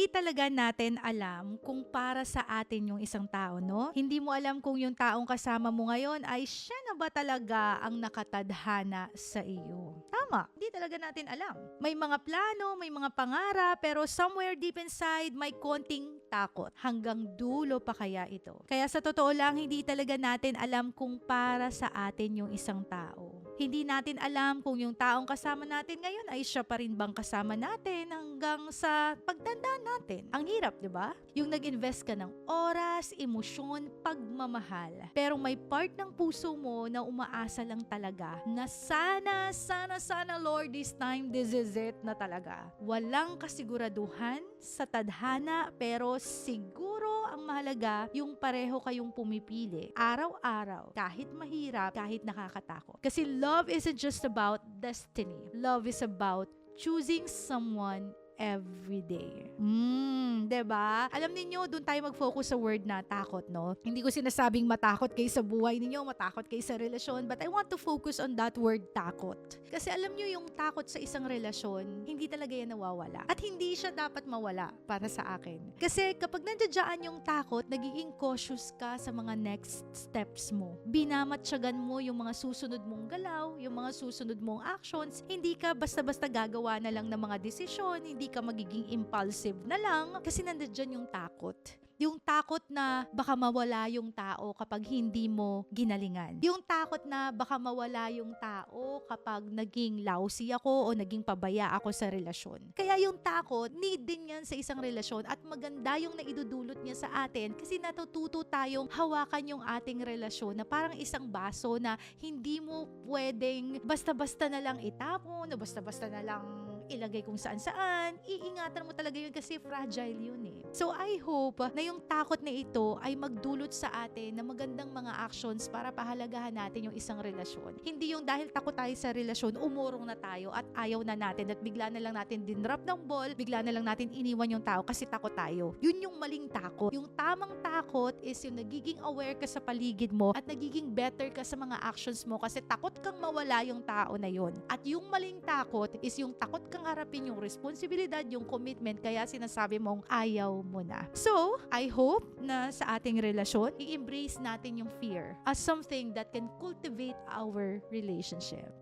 Hindi talaga natin alam kung para sa atin yung isang tao, no? Hindi mo alam kung yung taong kasama mo ngayon ay siya na ba talaga ang nakatadhana sa iyo. Tama, hindi talaga natin alam. May mga plano, may mga pangarap, pero somewhere deep inside, may konting takot. Hanggang dulo pa kaya ito. Kaya sa totoo lang, hindi talaga natin alam kung para sa atin yung isang tao. Hindi natin alam kung yung taong kasama natin ngayon ay siya pa rin bang kasama natin hanggang sa pagtanda natin. Ang hirap, di ba? Yung nag-invest ka ng oras, emosyon, pagmamahal. Pero may part ng puso mo na umaasa lang talaga na sana, sana, sana Lord, this time, this is it na talaga. Walang kasiguraduhan sa tadhana pero siguro ang mahalaga yung pareho kayong pumipili araw-araw kahit mahirap, kahit nakakatakot. Kasi love isn't just about destiny. Love is about choosing someone every day. Mm, 'di ba? Alam niyo, doon tayo mag-focus sa word na takot, no? Hindi ko sinasabing matakot kayo sa buhay ninyo, matakot kayo sa relasyon, but I want to focus on that word takot. Kasi alam niyo yung takot sa isang relasyon, hindi talaga yan nawawala. At hindi siya dapat mawala para sa akin. Kasi kapag nandiyan yung takot, nagiging cautious ka sa mga next steps mo. Binamatsagan mo yung mga susunod mong galaw, yung mga susunod mong actions. Hindi ka basta-basta gagawa na lang ng mga desisyon, hindi ka magiging impulsive na lang kasi nandiyan yung takot. Yung takot na baka mawala yung tao kapag hindi mo ginalingan. Yung takot na baka mawala yung tao kapag naging lousy ako o naging pabaya ako sa relasyon. Kaya yung takot, need din yan sa isang relasyon at maganda yung naidudulot niya sa atin kasi natututo tayong hawakan yung ating relasyon na parang isang baso na hindi mo pwedeng basta-basta na lang itapon o basta-basta na lang ilagay kung saan saan. Iingatan mo talaga yun kasi fragile yun eh. So I hope na yung takot na ito ay magdulot sa atin na magandang mga actions para pahalagahan natin yung isang relasyon. Hindi yung dahil takot tayo sa relasyon, umurong na tayo at ayaw na natin at bigla na lang natin dinrap ng ball, bigla na lang natin iniwan yung tao kasi takot tayo. Yun yung maling takot. Yung tamang takot is yung nagiging aware ka sa paligid mo at nagiging better ka sa mga actions mo kasi takot kang mawala yung tao na yun. At yung maling takot is yung takot kang harapin yung responsibilidad, yung commitment, kaya sinasabi mong ayaw mo na. So, I hope na sa ating relasyon, i-embrace natin yung fear as something that can cultivate our relationship.